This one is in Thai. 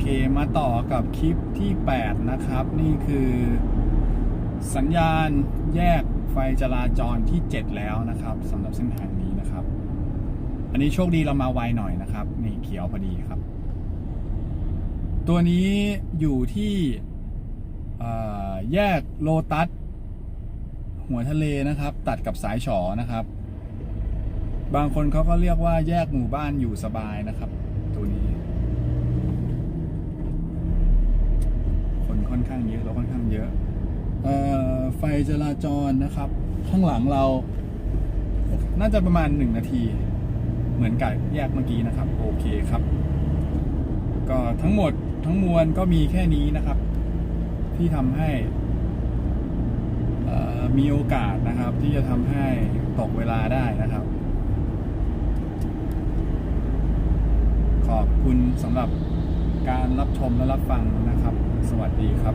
เคมาต่อกับคลิปที่ 8 นะครับ นี่คือสัญญาณแยกไฟจราจรที่ 7 แล้วนะครับสำหรับเส้นทางนี้นะครับ อันนี้โชคดีเรามาไวหน่อยนะครับนี่เขียวพอดีครับ ตัวนี้อยู่ที่แยกโลตัสหัวทะเลนะครับ ตัดกับสายฉอนะครับ บางคนเขาก็เรียกว่าแยกหมู่บ้านอยู่สบายนะครับ ตัวนี้ ค่อนข้างเยอะเราค่อนข้างเยอะออไฟจราจรนะครับ ข้างหลังเรา น่าจะประมาณหนึ่งนาที เหมือนกับแยกเมื่อกี้นะครับ โอเคครับ ก็ทั้งหมดทั้งมวลก็มีแค่นี้นะครับ ที่ทำให้มีโอกาสนะครับ ที่จะทำให้ตกเวลาได้นะครับ ขอบคุณสำหรับ การรับชมและรับฟังนะครับ สวัสดีครับ